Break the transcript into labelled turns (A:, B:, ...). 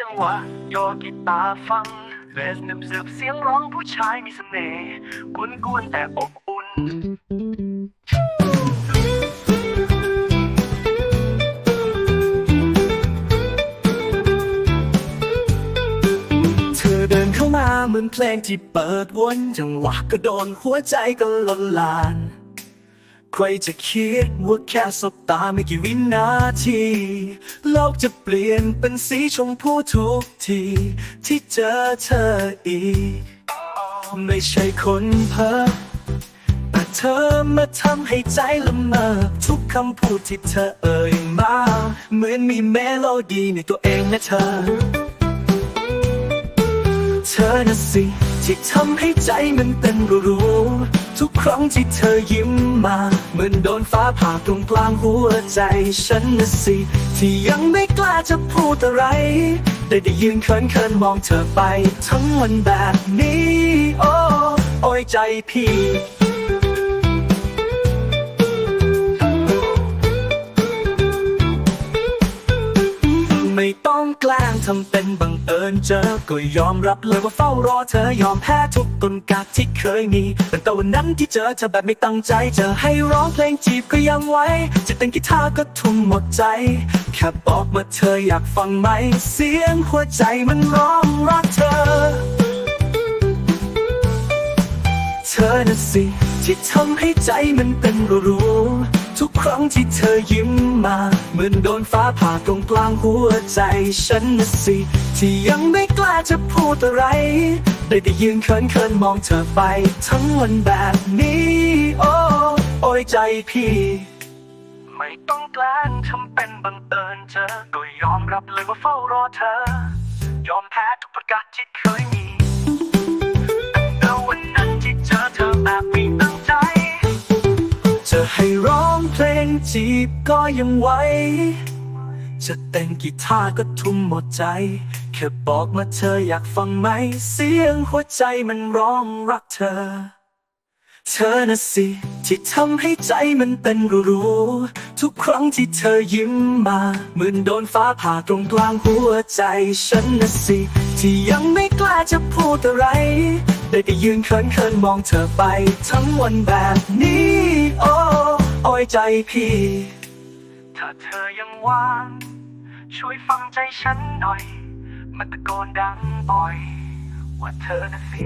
A: จังหวะโยกกีตาร์ฟังเบสหนึบสืบเสียงร้องผู้ชายมีเสน่ห์กวนกวนๆแต่อบอุ่นเธอเดินเข้ามาเหมือนเพลงที่เปิดวนจังหวะก็โดนหัวใจก็ล้นลาน ใครจะคิดว่าแค่สบตาไม่กี่วินาที โลกจะเปลี่ยนเป็นสีชมพูทุกที ที่เจอเธออีก ไม่ใช่คนเพ้อแต่เธอมาทำให้ใจละเมอทุกคำพูดที่เธอเอ่ยมา เหมือนมีเมโลดี้ในตัวเองนะเธอ เธอน่ะสิที่ทำให้ใจมันเต้นรัวๆ ทุกครั้งที่เธอยิ้มมา เหมือนโดนฟ้าผ่าตรงกลางหัวใจฉันนะสิ ที่ยังไม่กล้าจะพูดอะไร ได้ได้ยืนเขินเขินๆมองเธอไป ทั้งวันแบบนี้ โอ้โอ้ยใจพี่ ไม่ต้องแกล้งทำเป็นบังเอิญเจอ ก็ยอมรับเลยว่าเฝ้ารอเธอยอมแพ้ทุกกลกัดที่เคยมีตั้งแต่วันนั้นที่เจอเธอแบบไม่ตั้งใจเจะให้ร้องเพลงจีบก็ยังไว้ จะเต้นกีตาร์ก็ทุ่มหมดใจ แค่บอกมาเธออยากฟังไหม เสียงหัวใจมันร้องรักเธอเธอน่ะสิ ที่ทำให้ใจมันเต้นรัว ทุกครั้งที่เธอยิ้มมา เหมือนโดนฟ้าผ่าตรงกลางหัวใจฉันนะสิ ที่ยังไม่กล้าจะพูดอะไร ได้แต่ยืนเขินเขินๆมองเธอไป ทั้งวันแบบนี้ โอ้โอยใจพี่ ไม่ต้องแกล้งทำเป็นบังเอิญเจอ ก็ยอมรับเลยว่าเฝ้ารอเธอ ยอมแพ้ทุกประกาศที่เคยมี องเพลงจีบก็ยังไหว จะเต้นกีตาร์ก็ทุ่มหมดใจ แค่บอกมาเธออยากฟังไหม เสียงหัวใจมันร้องรักเธอ เธอน่ะสิ ที่ทำให้ใจมันเต้นรัวๆทุกครั้งที่เธอยิ้มมาเหมือนโดนฟ้าผ่าตรงกลางหัวใจ ฉันน่ะสิ ที่ยังไม่กล้าจะพูดอะไรได้แต่ยืนเขินเขินๆมองเธอไป ทั้งวันแบบนี้โอ้ อยใจพี่ ถ้าเธอยังว่าง ช่วยฟังใจฉันหน่อย มันตะโกนดังบ่อย ว่าเธอน่ะสิ